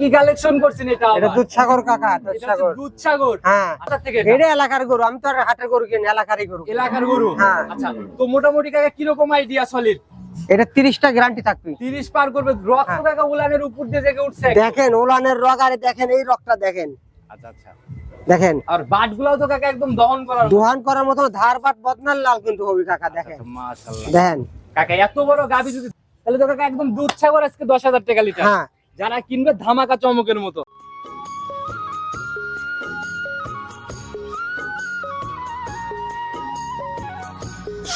কি কালেকশন করছেন এটা এটা? দুধসাগর কাকা দুধসাগর দুধসাগর হ্যাঁ। থেকে এটা? এলাকার গরু আমি তো আর হাটের গরু কিনি এলাকারই গরু। এলাকার গরু? হ্যাঁ। আচ্ছা তো মোটামুটি কাকা কীরকম আইডিয়া সলিড এটা তিরিশটা গ্যারান্টি থাকবে। তিরিশ পার করবে রক্ত হ্যাঁ। কাকা উলানের উপর দিয়ে জেগে উঠছে দেখেন ওলানের রগ আরে দেখেন এই রগটা দেখেন। আচ্ছা আচ্ছা। দেখেন। আর বাট গুলাও তো কাকা একদম দহন করার দোহান করার মতো ধার বাট বদনার লাল কিন্তু হবে কাকা দেখেন। মাশাআল্লাহ। দেখেন। কাকা এত বড় গাবি যদি তাহলে তো কাকা একদম দুধ সাগর আজকে দশ হাজার টাকা লিটার। হ্যাঁ। যারা কিনবে ধামাকা চমকের মতো।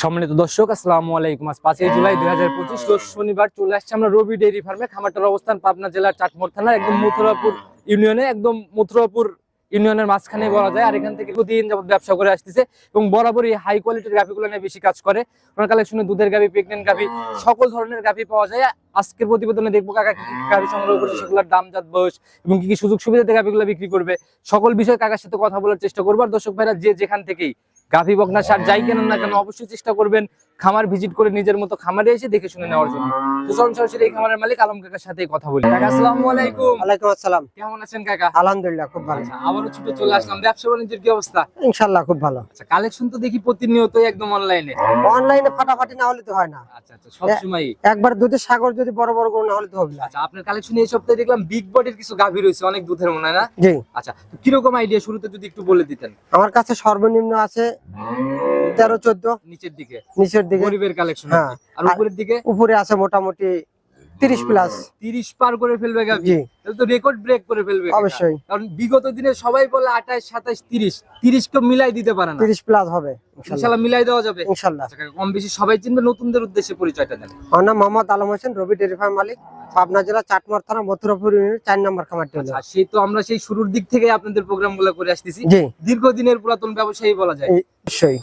সম্মানিত দর্শক, আসসালামু আলাইকুম। আজ পাঁচই জুলাই দুই হাজার পঁচিশ শনিবার চলে আসছে আমরা রবি ডেইরি ফার্মে। খামারটার অবস্থান পাবনা জেলার চাটমোড় থানার, একদম মথুরাপুর ইউনিয়নে, একদম মথুরাপুর ইউনিয়নের মাঝখানে বলা যায় আর এখান থেকে প্রতিদিন যাবত ব্যবসা করে আসতেছে এবং বরাবরই হাই কোয়ালিটির গাভিগুলো নিয়ে বেশি কাজ করে। ওনার কালেকশনে দুধের গাভি প্রেগনেন্ট গাভি সকল ধরনের গাভি পাওয়া যায়। আজকের প্রতিবেদনে দেখব কাকা কি গাভি সংগ্রহ করছে সেগুলোর দাম জাত বয়স এবং কি কি সুযোগ সুবিধাতে গাভিগুলো বিক্রি করবে। সকল বিষয়ে কাকার সাথে কথা বলার চেষ্টা করব। আর দর্শক ভাইরা যে যেখান থেকেই গাভি বকনা সার যাই কেন না কেন অবশ্যই চেষ্টা করবেন খামার ভিজিট করে নিজের মতো খামারে এসে দেখে শুনে নেওয়ার জন্য। তো চলুন সরাসরি এই খামারের মালিক আলম কাকার সাথে কথা বলি। কাকা আসসালামু আলাইকুম। ওয়ালাইকুম আসসালাম। কেমন আছেন কাকা? আলহামদুলিল্লাহ খুব ভালো। আচ্ছা আবারও ছুটে চলে আসলাম। ব্যবসা বাণিজ্যের কি অবস্থা? ইনশাল্লাহ খুব ভালো। আচ্ছা কালেকশন তো দেখি প্রতিনিয়তই একদম অনলাইনে অনলাইনে ফাটাফাটি না হলে তো হয় না। আচ্ছা আচ্ছা সবসময় একবার দুধের সাগর যদি বড় বড় গরু না হলে তো হবে না। আচ্ছা আপনার কালেকশনে এই সপ্তাহে দেখলাম বিগ বডির কিছু গাভী রয়েছে অনেক দুধের মনে হয় না? জি। আচ্ছা তো কীরকম আইডিয়া শুরুতে যদি একটু বলে দিতেন। আমার কাছে সর্বনিম্ন আছে তেরো চোদ্দ। নিচের দিকে। নিচের দিকে গরিবের কালেকশন হ্যাঁ। আর উপরের দিকে উপরে আছে মোটামুটি তিরিশ প্লাস তিরিশ পার করে ফেলবে জি। তাহলে তো রেকর্ড ব্রেক করে ফেলবে অবশ্যই। কারণ বিগত দিনে সবাই বলে আঠাশ সাতাশ তিরিশ। তিরিশ কেউ মিলাই দিতে পারে না। তিরিশ প্লাস হবে ইনশাল্লাহ। মিলাই দেওয়া যাবে। ইনশাল্লাহ। আচ্ছা কম বেশি সবাই চিনবে নতুনদের উদ্দেশ্যে পরিচয়টা দেন। আমার নাম মোহাম্মদ আলম হোসেন রবি ডেরি ফার্ম মালিক পাবনা জেলা চাটমার থানা মথুরাপুর ইউনিয়নের চার নম্বর খামারটি হলো আচ্ছা সেই তো আমরা সেই শুরুর দিক থেকে আপনাদের প্রোগ্রামগুলো করে আসতেছি। দীর্ঘদিনের পুরাতন ব্যবসায়ী বলা যায়।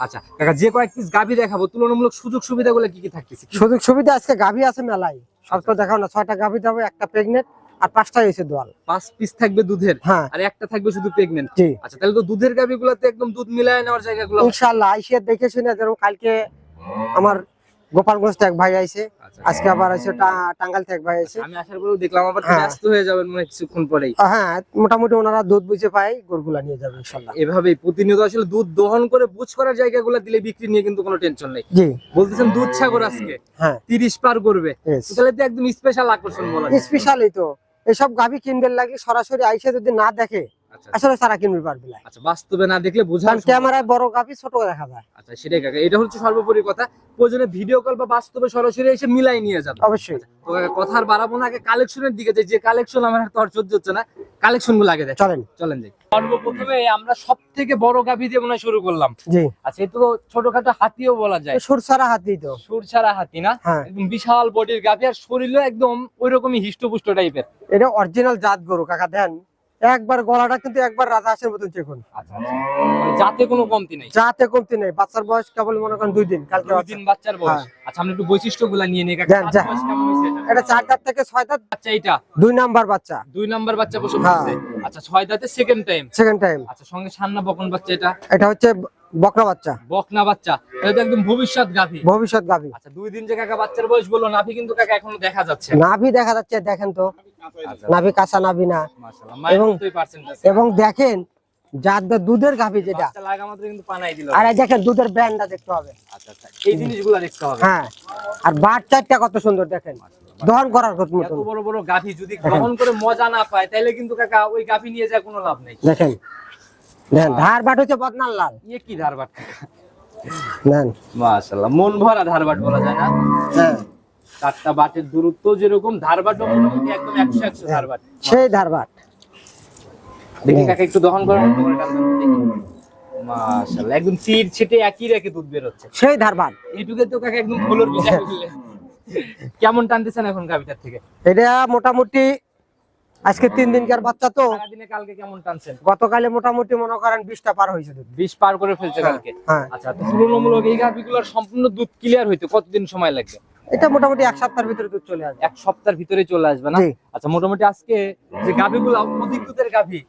আচ্ছা কাকা যে কয়েক পিস গাভি দেখাবো তুলনামূলক সুযোগ সুবিধাগুলো কি কি থাকতেছে? সুযোগ সুবিধা আজকে গাভী আছে মেলায়। সব তো দেখাও না ছয়টা গাভী দেবো একটা প্রেগনেন্ট আর পাঁচটা হয়েছে দোয়াল। পাঁচ পিস থাকবে দুধের? হ্যাঁ। আর একটা থাকবে শুধু প্রেগনেন্ট জি। আচ্ছা তাহলে তো দুধের গাভী গুলাতে একদম দুধ মিলায় নেওয়ার জায়গাগুলো ইনশাল্লাহ আইসিয়ে দেখে শুনে যেরকম কালকে আমার গোপালগঞ্জ থেকে এক ভাই আইছে। আচ্ছা, আজকে আবার আছে টা- টাঙ্গাইল থেকে এক ভাই আইছে। আমি আসার পরেও দেখলাম আবার হ্যাঁ। ব্যস্ত হয়ে যাবেন মনে কিছুক্ষণ পরেই। হ্যাঁ মোটামুটি ওনারা দুধ বুঝে পায় গরুগুলা নিয়ে যাবে ইনশাল্লাহ। এভাবেই প্রতিনিয়ত আসলে দুধ দহন করে বুঝ করার জায়গাগুলো দিলে বিক্রি নিয়ে কিন্তু কোনো টেনশন নেই। জি। বলতেছেন দুধ সাগর আজকে। হ্যাঁ। তিরিশ পার করবে। তাহলে তো একদম স্পেশাল আকর্ষণ বলা যায়। স্পেশালি তো। এসব গাভী কিনতে লাগে সরাসরি আইসে যদি না দেখে আচ্ছা আসলে সারা কিনবে পারবে না। আচ্ছা বাস্তবে না দেখলে বোঝা ক্যামেরায় বড় গাভী ছোট দেখা যায়। আচ্ছা সেটাই কাকা। এটা হচ্ছে সর্বোপরি কথা। প্রয়োজনে ভিডিও কল বা বাস্তবে সরাসরি এসে মিলাই নিয়ে যাবে। অবশ্যই। তো কাকা, কথা বাড়াবো না আগে কালেকশনের দিকে যাই। যে কালেকশন আমার আর তো আর সহ্য হচ্ছে না কালেকশনগুলো আগে দেখ চলেন। চলেন সর্বপ্রথমে আমরা সব থেকে বড় গাভি দিয়ে মনে হয় শুরু করলাম। জি। আচ্ছা তো ছোটখাটো হাতিও বলা যায়। সুর সারা হাতি তো। সুর ছাড়া হাতি না? হ্যাঁ। একদম বিশাল বডির গাভি আর শরীরও একদম ওই রকমই হিষ্টপুষ্ট টাইপের এটা অরিজিনাল জাত গরু কাকা দেন। একবার গলাটা কিন্তু একবার রাজা হাঁসের মতন চেকুন আচ্ছা আচ্ছা। মানে যাতে কোনো কমতি নেই। যাতে কমতি নেই। বাচ্চার বয়স কেবল মনে করেন দুই দিন কালকে দুই দিন বাচ্চার বয়স। হ্যাঁ। আচ্ছা আমরা একটু বৈশিষ্ট্যগুলো নিয়ে নিই। এটা? এটা চার দাঁত থেকে ছয় দাঁত? আচ্ছা এইটা। দুই নাম্বার বাচ্চা। দুই নাম্বার বাচ্চা বসে হ্যাঁ। পড়ছে আচ্ছা ছয় দাঁতে সেকেন্ড টাইম সেকেন্ড টাইম আচ্ছা সঙ্গে সান্না বকন বাচ্চা এটা? এটা হচ্ছে বকরা বাচ্চা। বকনা বাচ্চা। এটা একদম ভবিষ্যৎ গাভী। ভবিষ্যৎ গাভী। আচ্ছা দুই দিন যে কাকা বাচ্চার বয়স বলল নাভি কিন্তু কাকা এখনও দেখা যাচ্ছে নাভি দেখা যাচ্ছে দেখেন তো। নাভি কাঁচা নাভি না। এবং- এবং দেখেন যার দুধের গাভী যেটা আর দেখেন দুধের ব্যান্ডটা দেখতে হবে। আচ্ছা আচ্ছা এই জিনিসগুলো দেখতে হবে। হ্যাঁ আর বার চারটা কত সুন্দর দেখেন। দহন করার কত বড় বড় গাভী যদি গ্রহণ করে মজা না পায় তাহলে কিন্তু কাকা ওই গাভী নিয়ে যায় কোনো লাভ নেই। দেখেন দেখেন ধার বাট হচ্ছে বদনাল লাল। ইয়ে কি কাকা? নেন। মাশাআল্লাহ মন ভরা ধারবাট বলা যায় না? হ্যাঁ। চারটা বাটের দূরত্ব যেরকম ধারবাট একদম একশো একশো ধারবাট সেই ধার বাট। দেখি কাকা একটু দহন করার মতো করে টান দেন দেখি। মাশাআল্লাহ একদম তীর ছিটে একই রেখে দুধ বের হচ্ছে। সেই ধার এইটুকে তো কাকা একদম ফুলোর বিচার কেমন টানতেছেন এখন গাভিটার থেকে? এটা মোটামুটি আজকে তিন দিনকার বাচ্চা তো। কালকে কেমন টানছেন? গতকালে মোটামুটি মনে করেন বিশটা পার হয়েছে বিশ পার করে ফেলছে হ্যাঁ, কালকে? হ্যাঁ আচ্ছা তুলনামূলক এই গাভিগুলোর সম্পূর্ণ দুধ ক্লিয়ার হইতে কতদিন সময় লাগবে? এটা মোটামুটি এক সপ্তাহের ভিতরে দুধ চলে আসবে। এক সপ্তাহের ভিতরে চলে আসবে না? আচ্ছা মোটামুটি আজকে যে গাভিগুলো অধিক দুধের গাভি।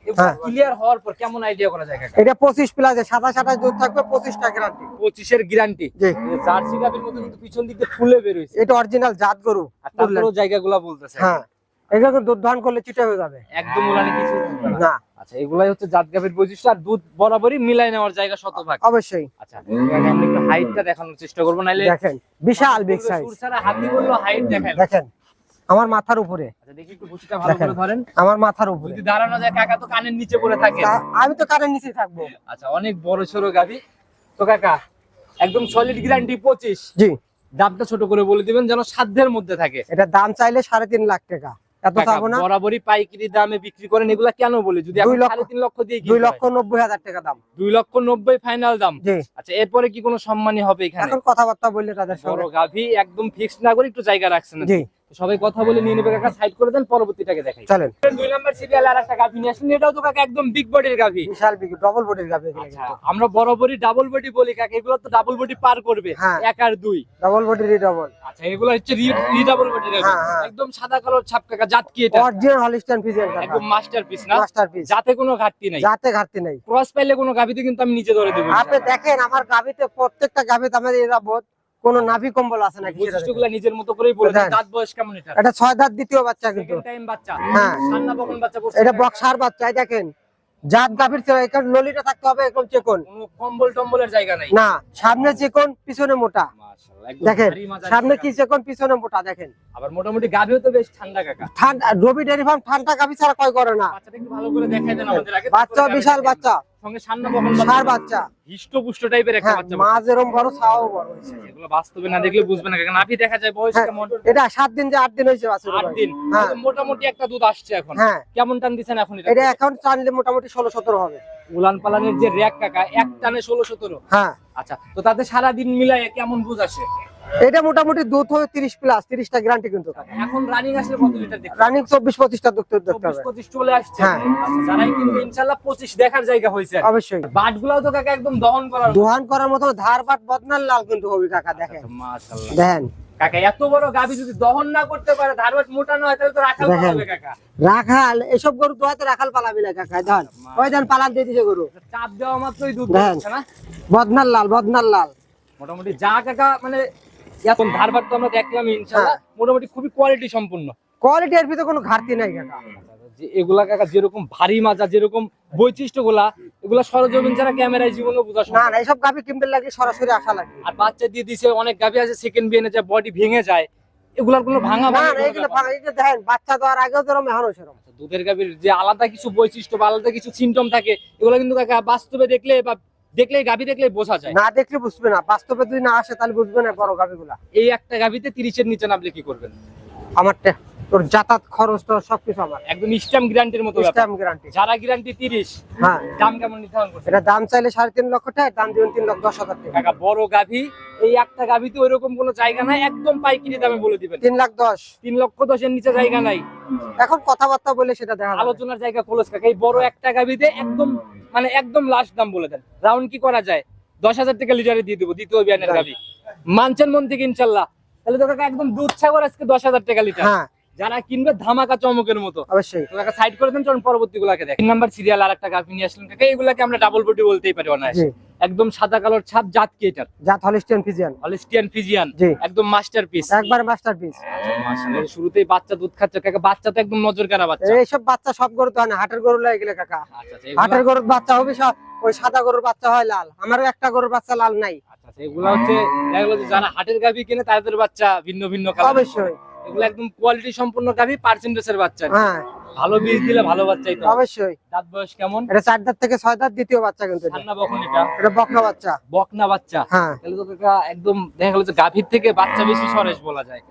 ক্লিয়ার হওয়ার পর কেমন আইডিয়া করা যায় এটা পঁচিশ প্লাসে সাদা সাদা দুধ থাকবে পঁচিশটা গ্যারান্টি পঁচিশের গ্যারান্টি জার্সি গাভির মতো কিন্তু পিছন দিক ফুলে বের হয়েছে এটা অরিজিনাল জাত গরু আর তারপরেও জায়গাগুলো বলতেছে। হ্যাঁ। এগুলো দুধ দহন করলে চিটে হয়ে যাবে। একদম উলানে কিছু না। আচ্ছা এগুলাই হচ্ছে জাত গাভীর বৈশিষ্ট্য আর দুধ বরাবরই মিলাই নেওয়ার জায়গা শতভাগ। অবশ্যই। আচ্ছা এখানে একটু হাইটটা দেখানোর চেষ্টা করব নাইলে দেখেন বিশাল বিগ সাইজ সুর হাতি বলল হাইট দেখায়। না। দেখেন আমার মাথার উপরে। আচ্ছা দেখি একটু ভুসিটা ভালো করে ধরেন। আমার মাথার উপরে। যদি দাঁড়ানো যায় কাকা তো কানের নিচে পড়ে থাকে। আমি তো কারের নিচে থাকব। আচ্ছা অনেক বড় সড়ো গাভী। তো কাকা একদম সলিড গ্যারান্টি পঁচিশ। জি। দামটা ছোট করে বলে দিবেন যেন সাধ্যের মধ্যে থাকে। এটা দাম চাইলে সাড়ে তিন লাখ টাকা। এত কাকা, চাবো না। বরাবরই পাইকারি দামে বিক্রি করেন এগুলা কেন বলি? যদি দুই লক্ষ- তিন লক্ষ দিয়ে দুই লক্ষ নব্বই হাজার টাকা দাম। দুই লক্ষ নব্বই ফাইনাল দাম। আচ্ছা এরপরে কি কোনো সম্মানী হবে এখানে? এখন কথাবার্তা বললে তাদের বড় গাভী একদম ফিক্স না করে একটু জায়গা রাখছেন জি। সবাই কথা বলে নিয়ে নেবে কাকা সাইড করে দেন পরবর্তীটাকে দেখাই। চলেন। দুই নাম্বার সিরিয়াল আর একটা গাভী নিয়ে আসলেন এটাও তো কাকা একদম বিগ বডির গাভী। বিশাল বিগ ডবল বডির গাবে আচ্ছা আমরা বরাবরই ডাবল বডি বলি কাকা এগুলো তো ডাবল বডি পার করবে হ্যাঁ। এক আর দুই। ডবল বডির ডবল আচ্ছা এগুলো হচ্ছে রিডাবল বডি হ্যাঁ, হ্যাঁ। একদম সাদা কালোর ছাপ কাকা জাত কি এটা? অরিজিনাল হলিস্টাইন ফিজিয়ান কাকা। একদম মাস্টারপিস না? মাস্টারপিস যাতে কোনো ঘাটতি নাই। যাতে ঘাটতি নাই। ক্রস পাইলে কোনো গাভিতে কিন্তু আমি নিচে ধরে দেবো আপনি দেখেন আমার গাবিতে প্রত্যেকটা গাবিতে আমাদের এরা বোধ কোন নাভি কম্বল আছে নাকি সেটা বৈশিষ্ট্যগুলো নিজের মতো করেই বলে। দাঁত বয়স কেমন এটা এটা দাঁত দ্বিতীয় বাচ্চা কিন্তু। টাইম বাচ্চা। হ্যাঁ। সান্না বকন বাচ্চা করছে এটা বক্সার বাচ্চা দেখেন। জাত গাভীর এখানে ললিটা থাকতে হবে এরকম চেকন। কম্বল টম্বলের জায়গা নাই। না সামনে চিকন পিছনে মোটা। দেখেন সামনে কি চেকন পিছনে মোটা দেখেন। আবার মোটামুটি গাভিও তো বেশ ঠান্ডা কাকা। ঠান্ডা রবি ডেরি ফার্ম ঠান্ডা গাভী ছাড়া কয় করে না? বাচ্চাটা একটু ভালো করে দেখাই দেন আমাদের আগে। বাচ্চা বিশাল বাচ্চা। সঙ্গে সান্না বকন সার বাচ্চা। হিষ্টপুষ্ট টাইপের একটা হ্যাঁ বাচ্চা মা যেরকম বড় ছাও বড় এগুলো বাস্তবে না দেখলে বুঝবে না কারণ আপনি দেখা যায় বয়স হ্যাঁ, কেমন এটা সাত দিন যে আট দিন হয়েছে বাছুর আট দিন। হ্যাঁ। মোটামুটি একটা দুধ আসছে এখন। হ্যাঁ। কেমন টান দিচ্ছেন এখন এটা? এটা এখন টানলে মোটামুটি ষোলো সতেরো হবে। উলান পালানের যে র্যাক কাকা এক টানে ষোলো সতেরো। হ্যাঁ। আচ্ছা তো তাতে সারা দিন মিলাই কেমন বুঝ আসে? এটা মোটামুটি দুধ হয় তিরিশ প্লাস তিরিশটা গ্যারান্টি কিন্তু। এখন রানিং আসলে কত লিটার দেখতে রানিং চব্বিশ পঁচিশটা দুধ দেখতে পঁচিশ চলে আসছে। হ্যাঁ। আচ্ছা, যারাই কিন্তু ইনশাল্লাহ পঁচিশ দেখার জায়গা হয়েছে অবশ্যই। বাট গুলাও তো কাকা একদম দহন করার দহন করার মতো ধার বাট বদনার লাল কিন্তু হবে কাকা দেখেন। মাশাআল্লাহ। দেখেন। কাকা এত বড় গাবি যদি দহন না করতে পারে ধারবাট মোটা হয় তাহলে তো রাখাল কাকা। রাখাল এসব গরু দোয়াতে রাখাল পালাবি না কাকা ধন ওই ধান পালান দিয়ে দিছে গরু। চাপ দেওয়া মাত্রই দুধ। হচ্ছে না? বদনার লাল বদনার লাল। মোটামুটি যা কাকা মানে এখন ধারবাট তো আমরা দেখলাম হ্যাঁ। মোটামুটি খুবই কোয়ালিটি সম্পূর্ণ। কোয়ালিটির ভিতরে কোনো ঘাটতি নাই কাকা। যে এগুলা কাকা যেরকম ভারী মাজা যেরকম বৈশিষ্ট্যগুলা এগুলা সরজমিন ছাড়া ক্যামেরায় জীবনে বোঝা না না। এইসব গাভি কিনতে লাগলে সরাসরি আসা লাগে। আর বাচ্চা দিয়ে দিছে অনেক গাভি আছে সেকেন্ড বিয়েনে যে বডি ভেঙে যায় এগুলার কোনো ভাঙা না এগুলো ভাঙা এগুলো দেখেন বাচ্চা দেওয়ার আগেও যেরকম এখনও সেরকম। দুধের গাভীর যে আলাদা কিছু বৈশিষ্ট্য বা আলাদা কিছু সিমটম থাকে এগুলো কিন্তু কাকা বাস্তবে দেখলে বা দেখলে গাভী দেখলে বোঝা যায়। না দেখলে বুঝবে না বাস্তবে যদি না আসে তাহলে বুঝবে না বড় গাভিগুলা। এই একটা গাভীতে তিরিশের নিচে নামলে কি করবেন? আমার টে- তোর যাতায়াত খরচ তো সবকিছু আমার। একদম স্ট্যাম্প গ্যারান্টির মতো স্ট্যাম্প গ্যারান্টি। যারা গ্যারান্টি তিরিশ হ্যাঁ। দাম কেমন নির্ধারণ করছে এটা দাম চাইলে সাড়ে তিন লক্ষ টাকা দাম দিবেন তিন লক্ষ দশ হাজার টাকা। কাকা বড় গাভী এই একটা গাভীতে ওইরকম কোনো জায়গা নাই একদম পাইকারি দামে বলে দিবেন। তিন লাখ দশ। তিন লক্ষ দশের নিচে জায়গা নাই। এখন কথাবার্তা বলে সেটা দেখা আলোচনার জায়গা খোলস কাকা এই বড় একটা গাভীতে একদম মানে একদম লাস্ট দাম বলে দেন। রাউন্ড কি করা যায়? দশ হাজার টাকা লিটারে দিয়ে দেবো দ্বিতীয় বিয়ানের গাভী। মানছেন মন থেকে ইনশাল্লাহ। তাহলে তো কাকা একদম দুধ ছাগল আজকে দশ হাজার টাকা লিটার। হ্যাঁ। যারা কিনবে ধামাকা চমকের মতো। অবশ্যই। সাইড করে দেন চলুন পরবর্তী গুলাকে দেখ। তিন নাম্বার সিরিয়াল আর একটা গাভী নিয়ে আসলেন কাকা এগুলাকে আমরা ডাবল বডি বলতেই পারি অনায়াসে। একদম সাদা কালোর ছাপ জাত কি এটার? জাত হলিস্টিয়ান ফিজিয়ান। Holstein Friesian. একদম মাস্টারপিস একবার মাস্টার পিস শুরুতেই বাচ্চা দুধ খাচ্ছে কাকা বাচ্চা তো একদম নজর কারা বাচ্চা। এইসব বাচ্চা সব গরু তো হয় না হাটের গরু লাগে গেলে কাকা। আচ্ছা আচ্ছা, হাটের গরুর বাচ্চা হবে সব ওই সাদা গরুর বাচ্চা হয় লাল। আমারও একটা গরুর বাচ্চা লাল নাই। আচ্ছা আচ্ছা, এগুলা হচ্ছে যারা হাটের গাভী কিনে তাদের বাচ্চা ভিন্ন ভিন্ন কালার অবশ্যই। এগুলো একদম কোয়ালিটি সম্পূর্ণ গাভী পার্সেন্টেজের বাচ্চা। হ্যাঁ। ভালো বীজ দিলে ভালো বাচ্চাই তো। অবশ্যই। দাঁত বয়স কেমন? এটা চার দাঁত থেকে ছয় দাঁত দ্বিতীয় বাচ্চা কিন্তু ঠান্ডা বখন এটা। এটা বকনা বাচ্চা। বকনা বাচ্চা। হ্যাঁ। তাহলে তো কাকা একদম দেখা গেলো যে গাভীর থেকে বাচ্চা বেশি সরেশ বলা যায়।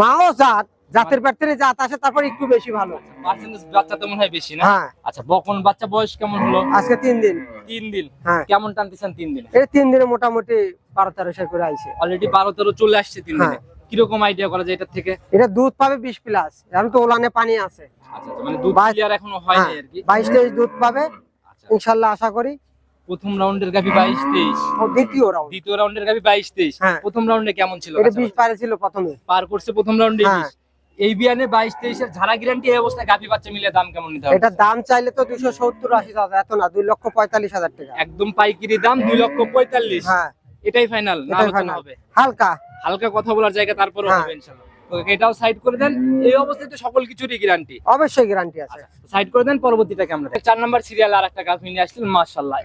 মাও জাত জাতের থেকে জাত আসে তারপর একটু বেশি ভালো। পার্সেন্টেজ বাচ্চা তো মনে হয় বেশি না? হ্যাঁ। আচ্ছা বকন বাচ্চা বয়স কেমন হলো? আজকে তিন দিন। তিন দিন। হ্যাঁ। কেমন টানতেছেন তিন দিন? এই তিন দিনে মোটামুটি বারো তেরোশো করে আইছে। অলরেডি বারো তেরো চলে আসছে তিন দিনে। হ্যাঁ। কীরকম আইডিয়া করা যায় এটার থেকে? এটা দুধ পাবে বিশ প্লাস। এখন তো ওলানে পানি আছে। আচ্ছা আচ্ছা, মানে দুধ বাইশ- ক্লিয়ার এখনও হয়নি হ্যাঁ আর কি? দুধ পাবে। আচ্ছা। আশা করি। প্রথম রাউন্ডের দ্বিতীয় রাউন্ড দ্বিতীয় রাউন্ডের হ্যাঁ। প্রথম রাউন্ডে কেমন ছিল এটা পারে ছিল প্রথমে। পার করছে প্রথম রাউন্ডে হ্যাঁ। এই বিয়ানে বাইশ তেইশের ঝাড়া গ্যারান্টি এই অবস্থায় বাচ্চা মিলে দাম কেমন নিতে হবে? এটা দাম চাইলে তো দুশো সত্তর আশি হাজার এত না দুই লক্ষ পঁয়তাল্লিশ হাজার টাকা। একদম পাইকারি দাম দুই লক্ষ পঁয়তাল্লিশ। হ্যাঁ। এটাই ফাইনাল না এটাই হবে? হালকা। হালকা কথা বলার জায়গা তারপরে হ্যাঁ। হবে এটাও সাইড করে দেন। এই সকল কিছুরই গ্যারান্টি অবশ্যই গ্যারান্টি আছে। সাইড করে দেন পরবর্তীটাকে আমরা চার নাম্বার সিরিয়াল আর একটা গাছ নিয়ে আসলেন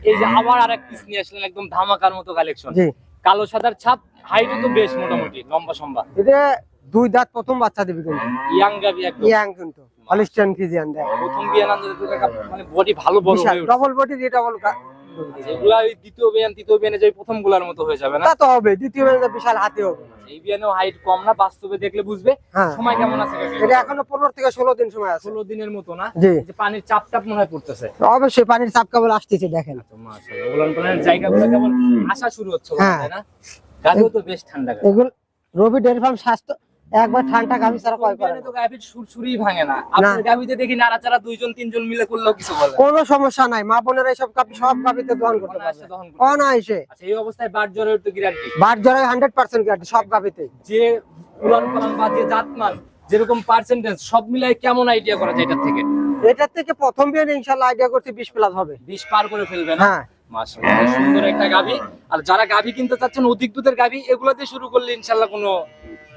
এই যে আবার আর এক পিস নিয়ে আসলেন একদম ধামাকার মতো কালেকশন কালো সাদার ছাপ হাইটও তো বেশ মোটামুটি লম্বা সম্বা। এটা দুই দাঁত প্রথম বাচ্চা দিবি কিন্তু। ইয়াং গাবি একদম। ইয়াং কিন্তু। হলিস্টান ফিজিয়ান দেখ প্রথম কাকা মানে বডি ভালো বড় ডবল বডি ডবল এগুলা ওই দ্বিতীয় বিয়ান তৃতীয় বিয়ানে যে প্রথমগুলার মতো হয়ে যাবে না? তা তো হবে দ্বিতীয় বেলা বিশাল হাতে হবে। এই বিয়ানেও হাইট কম না বাস্তবে দেখলে বুঝবে। হ্যাঁ। সময় কেমন আছে এটা এখনও পনেরো থেকে ষোলো দিন সময় আছে। ষোলো দিনের মতো না? যে পানির চাপ টাপ মনে হয় পড়তেছে। অবশ্যই পানির চাপ কেবল আসতেছে দেখেন। পালানের জায়গাগুলো কেবল আসা শুরু হচ্ছে হ্যাঁ। তাই না? গাড়িও তো বেশ ঠান্ডা এগুলো রবি ডেয়ারি ফার্ম স্বাস্থ্য একবার ঠান্ডা গাভি ছাড়া কয় করে। তো গাভীর সুরসুরি ভাঙে না। আপনার গাভীতে দেখি নাড়াচাড়া দুইজন তিনজন মিলে করলেও কিছু বলে কোনো সমস্যা নাই। মা বোনেরা এইসব কাপি সব কাপিতে দহন করতে পারবে। দহন করতে আচ্ছা এই অবস্থায় বাট জ্বরের তো গ্যারান্টি বার জড়াই হান্ড্রেড পার্সেন্ট গ্যারান্টি সব গাভিতে যে উলান পালান বা যে জাতমান যেরকম পার্সেন্টেজ সব মিলাই কেমন আইডিয়া করা যায় এটার থেকে? এটার থেকে প্রথম বিয়ে ইনশাল্লাহ আইডিয়া করছি বিশ প্লাস হবে। বিশ পার করে ফেলবে না? হ্যাঁ। মাশাআল্লাহ সুন্দর একটা গাভী। আর যারা গাভী কিনতে চাচ্ছেন অধিক দুধের গাভী এগুলো দিয়ে শুরু করলে ইনশাল্লাহ কোনো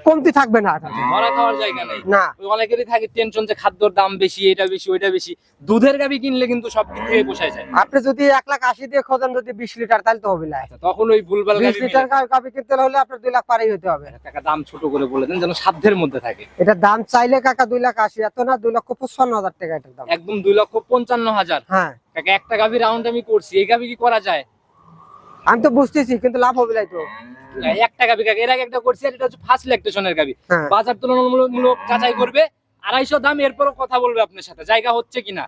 কমতি থাকবে না। ধরা খাওয়ার জায়গা নেই। না। অনেকেরই থাকে টেনশন যে খাদ্যর দাম বেশি এটা বেশি ওইটা বেশি। দুধের গাভী কিনলে কিন্তু সব দিক থেকে পোষায় যায়। আপনি যদি এক লাখ আশি দিয়ে খোঁজেন যদি বিশ লিটার তাহলে তো হবে না। আচ্ছা, তখন ওই ভুলভাল বিশ লিটার গাভি কিনতে হলে আপনার দুই লাখ পারেই হতে হবে। টাকা দাম ছোট করে বলে দেন যেন সাধ্যের মধ্যে থাকে। এটা দাম চাইলে কাকা দুই লাখ আশি এত না দুই লক্ষ পঁচপান্ন হাজার টাকা এটার দাম। একদম দুই লক্ষ পঞ্চান্ন হাজার। হ্যাঁ। কাকা একটা গাভী রাউন্ড আমি করছি এই গাভী কি করা যায়? আমি তো বুঝতেছি কিন্তু লাভ হবে নাই তো। এক টাকা বিকা। এর আগে একটা করছি আর এটা হচ্ছে ফার্স্ট ল্যাকটেশনের গাভী হ্যাঁ। বাজার তুলনামূলক যাচাই করবে আড়াইশো দাম এরপরও কথা বলবে আপনার সাথে জায়গা হচ্ছে কিনা।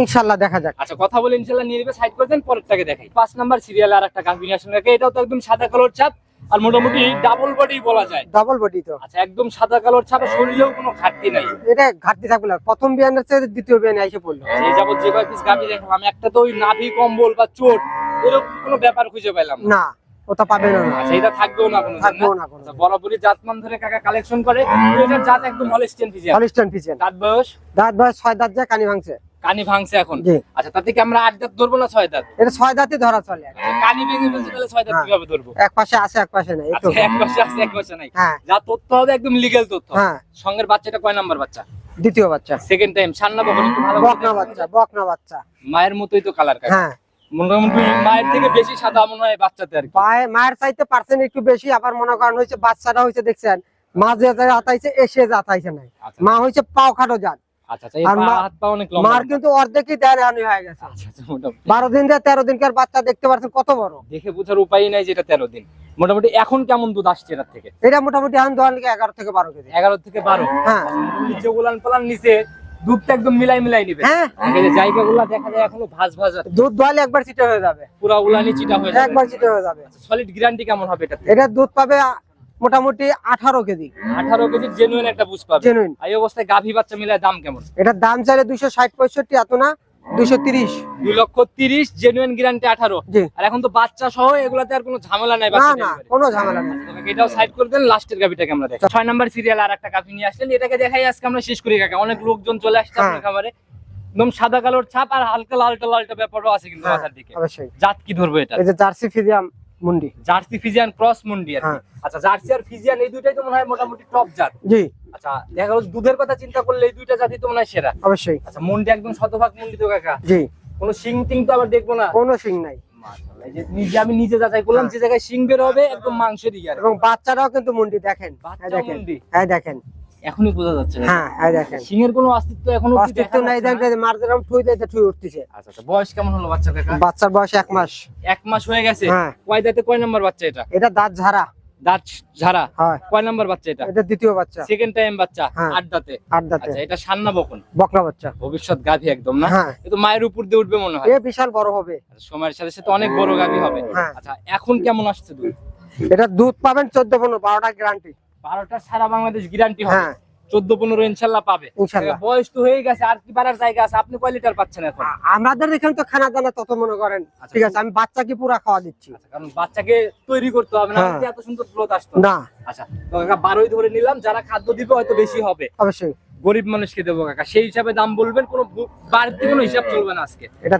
ইনশাল্লাহ দেখা যাক। আচ্ছা কথা বলে ইনশাল্লাহ নিয়ে নেবে সাইড করে দেন পরেরটাকে দেখাই। পাঁচ নাম্বার সিরিয়াল আর একটা কাজ নিয়ে আসেন। এটাও তো একদম সাদা কালোর ছাপ। আর মোটামুটি ডাবল বডি বলা যায়। ডবল বডি তো। আচ্ছা একদম সাদা কালোর আর শরীরেও কোনো ঘাটতি নাই। এটা ঘাটতি থাকবে না। প্রথম বিয়ানের চেয়ে দ্বিতীয় বিয়ানে এসে পড়ল। এই যাবত যে কয় পিস গাভী দেখলাম একটা তো ওই নাভি কম্বল বা চোট এরকম কোনো ব্যাপার খুঁজে পেলাম না। ওটা পাবে না। আচ্ছা এটা থাকবেও না কোনো থাকবেও না কোনো আচ্ছা, বরাবরই জাতমান ধরে কাকা কালেকশন করে? তো এটার জাত একদম হলিস্টেন ফিজিয়ান হলিস্টান ফিজিয়ান দাঁত বয়স? দাঁত বয়স ছয় দাঁত যায় কানি ভাঙছে। কানি ভাঙছে এখন। আচ্ছা তাতে কি আমরা আট দাঁত ধরবো না ছয় দাঁত? এটা ছয় দাঁতই ধরা চলে কানি ভেঙে ফেলছে তাহলে ছয় দাঁত হ্যাঁ। কীভাবে ধরবো? এক পাশে আছে এক পাশে নাই আচ্ছা এক পাশে আছে এক পাশে নাই। হ্যাঁ। যা তথ্য হবে একদম লিগেল তথ্য। হ্যাঁ। সঙ্গের বাচ্চাটা কয় নাম্বার বাচ্চা? দ্বিতীয় বাচ্চা। সেকেন্ড টাইম সান্না বকন বকনা বাচ্চা বকনা বাচ্চা। মায়ের মতোই তো কালার কাকা। হ্যাঁ। মোটামুটি মায়ের থেকে বেশি সাদা মনে হয় বাচ্চাতে আর মায়ের চাইতে পার্সেন্ট একটু বেশি আবার মনে করেন হয়েছে বাচ্চাটা হয়েছে দেখছেন মা যে জায়গায় এসে আতাইছে নাই। আচ্ছা। মা হয়েছে পাও খাটো জাত। আচ্ছা আচ্ছা মার কিন্তু অর্ধেকই হানি হয়ে গেছে। আচ্ছা মোটামুটি। বারো দিন দিয়ে তেরো দিনকার বাচ্চা দেখতে পাচ্ছেন কত বড়? দেখে বোঝার উপায় নাই যেটা তেরো দিন। মোটামুটি এখন কেমন দুধ আসছে এটার থেকে? এটা মোটামুটি এখন এগারো থেকে বারো কেজি। এগারো থেকে বারো? হ্যাঁ। মোটামুটি উলান পালান নিচে দুধটা একদম মিলাই মিলাই নিবে। হ্যাঁ। জায়গাগুলো দেখা যায় এখনও ভাজ ভাজ দুধ দোয়ালে একবার চিটে হয়ে যাবে। পুরা উলানি চিটা হয়ে যাবে। একবার চিটে হয়ে যাবে। সলিড গ্যারান্টি কেমন হবে এটা এটা দুধ পাবে মোটামুটি আঠারো কেজি। আঠারো কেজি জেনুইন একটা বুঝ পাবে। জেনুইন এই অবস্থায় গাভী বাচ্চা মিলায় দাম কেমন? এটার দাম চাইলে দুইশো ষাট পঁয়ষট্টি এত না দুইশো তিরিশ। দুই লক্ষ তিরিশ জেনুইন গ্যারান্টি আঠারো। আর এখন তো বাচ্চা সহ এগুলাতে আর কোনো ঝামেলা নাই না বাচ্চা না delivery। কোনো ঝামেলা নেই। এটাও সাইড করে দেন লাস্টের গাভিটাকে আমরা দেখি ছয় নাম্বার সিরিয়াল আর একটা গাভি নিয়ে আসলেন এটাকে দেখাই আজকে আমরা শেষ করি কাকা। অনেক লোকজন চলে আসছে হ্যাঁ। আপনার খাবারে একদম সাদা কালোর ছাপ আর হালকা লালটা লালটা ব্যাপারও আছে কিন্তু হ্যাঁ, মাথার দিকে। জাত কি ধরবো এটা? এই যে জার্সি ফিজিয়াম মুন্ডি। জার্সি ফিজিয়ান ক্রস মুন্ডি আর হ্যাঁ। আচ্ছা জার্সি আর ফিজিয়ান এই দুইটাই তো মনে হয় মোটামুটি টপ জাত। জি। আচ্ছা দেখা গেল দুধের কথা চিন্তা করলে এই দুইটা জাতি তো মনে হয় সেরা। অবশ্যই। আচ্ছা মুন্ডি একদম শতভাগ মুন্ডি তো কাকা। জি। কোনো সিং টিং তো আবার দেখব না? কোনো সিং নাই। নিজে আমি নিজে যাচাই করলাম হ্যাঁ। যে জায়গায় সিং বের হবে একদম মাংসের ইয়ার এবং বাচ্চারাও কিন্তু মুন্ডি দেখেন। দেখেন। হ্যাঁ দেখেন। এখনই বোঝা যাচ্ছে। হ্যাঁ এই দেখেন। সিং এর কোনো অস্তিত্ব এখনও অস্তিত্ব নাই। দেখেন মারদেরাম ঠুই দিতে ঠুই উঠতেছে। আচ্ছা আচ্ছা বয়স কেমন হলো বাচ্চা কাকা? বাচ্চার বয়স এক মাস। এক মাস হয়ে গেছে? হ্যাঁ। কয় দাঁতে কয় নাম্বার বাচ্চা এটা? এটা দাঁত ঝাড়া। দাঁত ঝাড়া? হয়। কয় নাম্বার বাচ্চা এটা? এটা দ্বিতীয় বাচ্চা। সেকেন্ড টাইম বাচ্চা হ্যাঁ। আট দাঁতে। আট দাঁতে। আচ্ছা এটা সান্না বকন। বকনা বাচ্চা। ভবিষ্যৎ গাভী একদম না? হ্যাঁ। এ মায়ের উপর দিয়ে উঠবে মনে হয়। এ বিশাল বড় হবে। আচ্ছা, সময়ের সাথে সাথে অনেক বড় গাভী হবে। হ্যাঁ। আচ্ছা এখন কেমন আসছে দুধ? এটা দুধ পাবেন চোদ্দ পনেরো বারোটা গ্যারান্টি বারোটা সারা বাংলাদেশ গ্যারান্টি হবে। হ্যাঁ। চোদ্দ পনেরো ইনশাল্লাহ পাবে। বয়স তো হয়ে গেছে আর কি বাড়ার জায়গা আছে? আপনি কয় লিটার পাচ্ছেন এখন? আমাদের এখানে তো খানা দানা তত মনে করেন। আচ্ছা। ঠিক আছে আমি বাচ্চাকে পুরো খাওয়া দিচ্ছি। আচ্ছা, কারণ বাচ্চাকে তৈরি করতে হবে না হ্যাঁ। এত সুন্দর গ্রোথ আসতো না। আচ্ছা বারোই ধরে নিলাম যারা খাদ্য দিবে হয়তো বেশি হবে। অবশ্যই। গরিব মানুষকে দেবো কাকা। সেই হিসাবে দাম বলবেন কোনো বাড়তি কোনো হিসাব চলবে না আজকে। এটা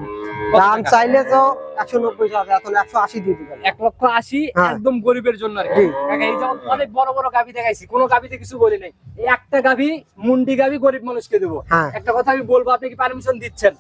দাম চাইলে তো একশো নব্বই এখন একশো আশি দিয়ে দিবেন। এক লক্ষ আশি হ্যাঁ। একদম গরিবের জন্য আর কি। কাকা এই যে অনেক বড় বড় গাভি দেখাইছি কোনো গাভিতে কিছু বলি নাই। এই একটা গাভি মুন্ডি গাভি গরিব মানুষকে দেবো। হ্যাঁ। একটা কথা আমি বলব আপনি কি পারমিশন দিচ্ছেন?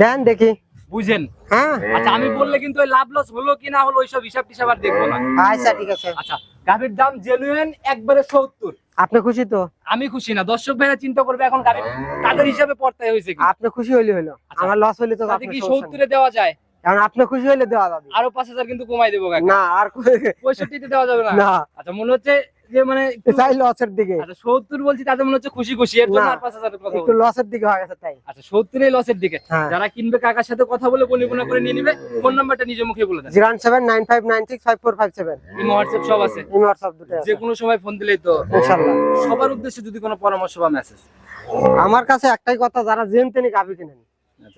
দেন দেখি। বুঝেন। হ্যাঁ। আচ্ছা আমি বললে কিন্তু ওই লাভ লস হলো কি না হলো ওইসব হিসাব টিসাব আর দেখব না। আচ্ছা ঠিক আছে। আচ্ছা গাভির দাম জেনুইন একবারে সত্তর। আপনি খুশি তো? আমি খুশি না। দর্শক ভাইরা চিন্তা করবে এখন গাড়ি তাদের হিসাবে পড়তে হয়েছে কি? আপনি খুশি হইলে হইল। আচ্ছা। আমার লস হইলে তো আপনি কি সমস্যা নেই। সত্তরে দেওয়া যায়? কারণ আপনি খুশি হইলে দেওয়া যাবে। আরও পাঁচ হাজার কিন্তু কমাই দেবো না আর কই- পঁয়ষট্টিতে দেওয়া যাবে না? না। আচ্ছা মনে হচ্ছে যে মানে চাই লসের দিকে। আচ্ছা সত্তর বলছি তাদের মনে হচ্ছে খুশি খুশি। এর জন্য আর পাঁচ হাজারের কথা একটু লসের দিকে হয়ে গেছে তাই। আচ্ছা সত্তরই লসের দিকে। হ্যাঁ। যারা কিনবে কাকার সাথে কথা বলে বনিবনা করে নিয়ে নিবে ফোন নাম্বারটা নিজে মুখে বলে দেন। Zero seven nine five nine six five four five seven. Imo WhatsApp সব আছে। হোয়াটসঅ্যাপ দুটো আছে। যে কোনো সময় ফোন দিলেই তো। ইনশাল্লাহ সবার উদ্দেশ্যে যদি কোনো পরামর্শ বা মেসেজ আমার কাছে একটাই কথা যারা জেন তেনে গাভি কিনেন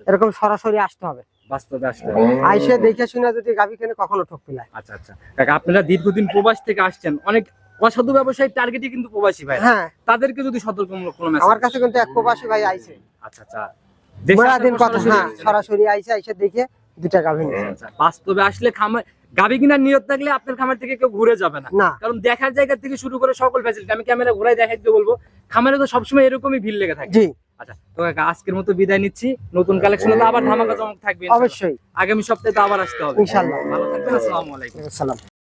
এরকম সরাসরি আসতে হবে। বাস্তবে আসতে আইসে দেখে শুনে যদি গাভি কিনে কখনো ঠক পিলায়। আচ্ছা আচ্ছা। কাকা আপনারা দীর্ঘদিন প্রবাস থেকে আসছেন অনেক অসাধু ব্যবসায়ী টার্গেটই কিন্তু প্রবাসী ভাই। হ্যাঁ। তাদেরকে যদি সতর্কমূলক কোনো মেসেজ আমার কাছে কিন্তু এক প্রবাসী ভাই আইছে। আচ্ছা আচ্ছা। দিন কথা হ্যাঁ সরাসরি আইসে দেখে দুটা গাভি আচ্ছা, বাস্তবে আসলে খামার গাবি কিনার নিয়ত থাকলে আপনার খামার থেকে কেউ ঘুরে যাবে না। কারণ দেখার জায়গা থেকে শুরু করে সকল ফ্যাসিলিটি আমি ক্যামেরা ঘুরাই দেখাই দিতে বলব খামারে তো সবসময় এরকমই ভিড় লেগে থাকে। জি। আচ্ছা তো কাকা আজকের মতো বিদায় নিচ্ছি। নতুন কালেকশন তো আবার ধামাকা চমক থাকবে অবশ্যই। আগামী সপ্তাহে তো আবার আসতে হবে। ভালো থাকবেন আসসালামু আলাইকুম।